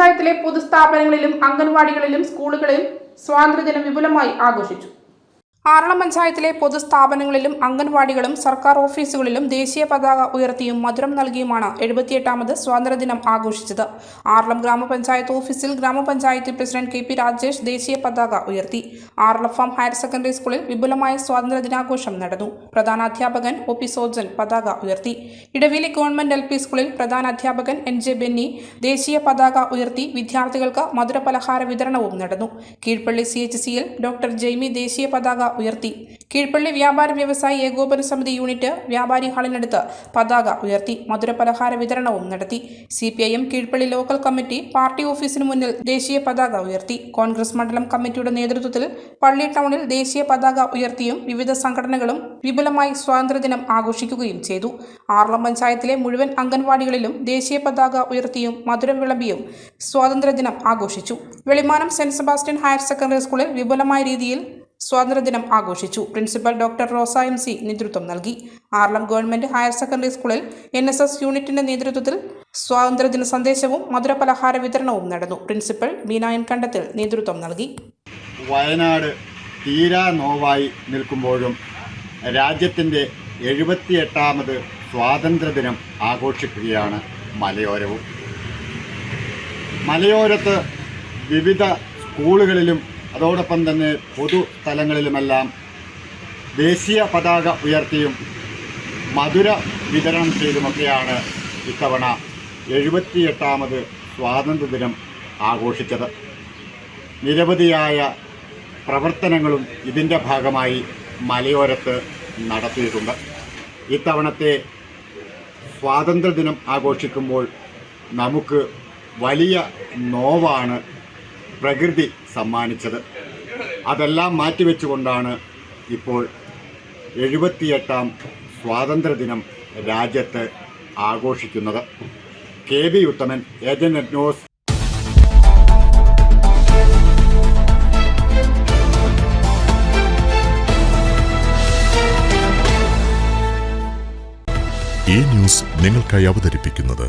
പഞ്ചായത്തിലെ പൊതുസ്ഥാപനങ്ങളിലും അംഗൻവാടികളിലും സ്കൂളുകളിലും സ്വാതന്ത്ര്യദിനം വിപുലമായി ആഘോഷിച്ചു. ആറളം പഞ്ചായത്തിലെ പൊതുസ്ഥാപനങ്ങളിലും അംഗൻവാടികളും സർക്കാർ ഓഫീസുകളിലും ദേശീയ പതാക ഉയർത്തിയും മധുരം നൽകിയുമാണ് എഴുപത്തിയെട്ടാമത് സ്വാതന്ത്ര്യദിനം ആഘോഷിച്ചത്. ആറളം ഗ്രാമപഞ്ചായത്ത് ഓഫീസിൽ ഗ്രാമപഞ്ചായത്ത് പ്രസിഡന്റ് കെ പി രാജേഷ് ദേശീയ പതാക ഉയർത്തി. ആറളം ഫാം ഹയർ സെക്കൻഡറി സ്കൂളിൽ വിപുലമായ സ്വാതന്ത്ര്യദിനാഘോഷം നടന്നു. പ്രധാന അധ്യാപകൻ ഒ പി സോജൻ പതാക ഉയർത്തി. ഇടവേലി ഗവൺമെന്റ് എൽ പി സ്കൂളിൽ പ്രധാന അധ്യാപകൻ എൻ ജെ ബെന്നി ദേശീയ പതാക ഉയർത്തി വിദ്യാർത്ഥികൾക്ക് മധുരപലഹാര വിതരണവും നടന്നു. കീഴ്പള്ളി സി എച്ച് സിയിൽ ഡോക്ടർ ജെയ്മി ദേശീയ പതാക ഉയർത്തി. കീഴ്പള്ളി വ്യാപാര വ്യവസായി ഏകോപന സമിതി യൂണിറ്റ് വ്യാപാരി ഹാളിനടുത്ത് പതാക ഉയർത്തി. മധുരപലഹാര വിതരണവും നടത്തി. C P I M Keezhpally local committee party ഓഫീസിന് മുന്നിൽ ദേശീയ പതാക ഉയർത്തി. കോൺഗ്രസ് മണ്ഡലം കമ്മിറ്റിയുടെ നേതൃത്വത്തിൽ പള്ളി ടൗണിൽ ദേശീയ പതാക ഉയർത്തിയും വിവിധ സംഘടനകളും വിപുലമായി സ്വാതന്ത്ര്യദിനം ആഘോഷിക്കുകയും ചെയ്തു. ആറളം പഞ്ചായത്തിലെ മുഴുവൻ അംഗൻവാടികളിലും ദേശീയ പതാക ഉയർത്തിയും മധുരം വിളമ്പിയും സ്വാതന്ത്ര്യദിനം ആഘോഷിച്ചു. Velimanam saint Sebastian higher secondary സ്കൂളിൽ വിപുലമായ രീതിയിൽ സ്വാതന്ത്ര്യദിനം ആഘോഷിച്ചു. Principal doctor Rosa M C നേതൃത്വം നൽകി. ആർലം ഗവൺമെന്റ് ഹയർ സെക്കൻഡറി സ്കൂളിൽ എൻ എസ് എസ് യൂണിറ്റിന്റെ നേതൃത്വത്തിൽ സ്വാതന്ത്ര്യദിന സന്ദേശവും മധുരപലഹാര വിതരണവും നടന്നു. പ്രിൻസിപ്പൽ ബീനായൻ കണ്ടത്തിൽ നേതൃത്വം നൽകി. വയനാട് തീരാ നോവായി നിൽക്കുമ്പോഴും രാജ്യത്തിന്റെ എഴുപത്തിയെട്ടാമത് സ്വാതന്ത്ര്യദിനം ആഘോഷിക്കുകയാണ് മലയോരവും. മലയോരത്ത് വിവിധ സ്കൂളുകളിലും അതോടൊപ്പം തന്നെ പൊതു സ്ഥലങ്ങളിലുമെല്ലാം ദേശീയ പതാക ഉയർത്തിയും മധുര വിതരണം ചെയ്തുമൊക്കെയാണ് ഇത്തവണ എഴുപത്തിയെട്ടാമത് സ്വാതന്ത്ര്യദിനം ആഘോഷിച്ചത്. നിരവധിയായ പ്രവർത്തനങ്ങളും ഇതിന്റെ ഭാഗമായി മലയോരത്ത് നടത്തിയിട്ടുണ്ട്. ഇത്തവണത്തെ സ്വാതന്ത്ര്യദിനം ആഘോഷിക്കുമ്പോൾ നമുക്ക് വലിയ നോവാണ് പ്രകൃതി സമ്മാനിച്ചത്. അതെല്ലാം മാറ്റിവെച്ചുകൊണ്ടാണ് ഇപ്പോൾ എഴുപത്തിയെട്ടാം സ്വാതന്ത്ര്യദിനം രാജ്യത്ത് ആഘോഷിക്കുന്നത്. K B Uthaman agent news. ഈ ന്യൂസ് നിങ്ങൾക്കായി അവതരിപ്പിക്കുന്നത്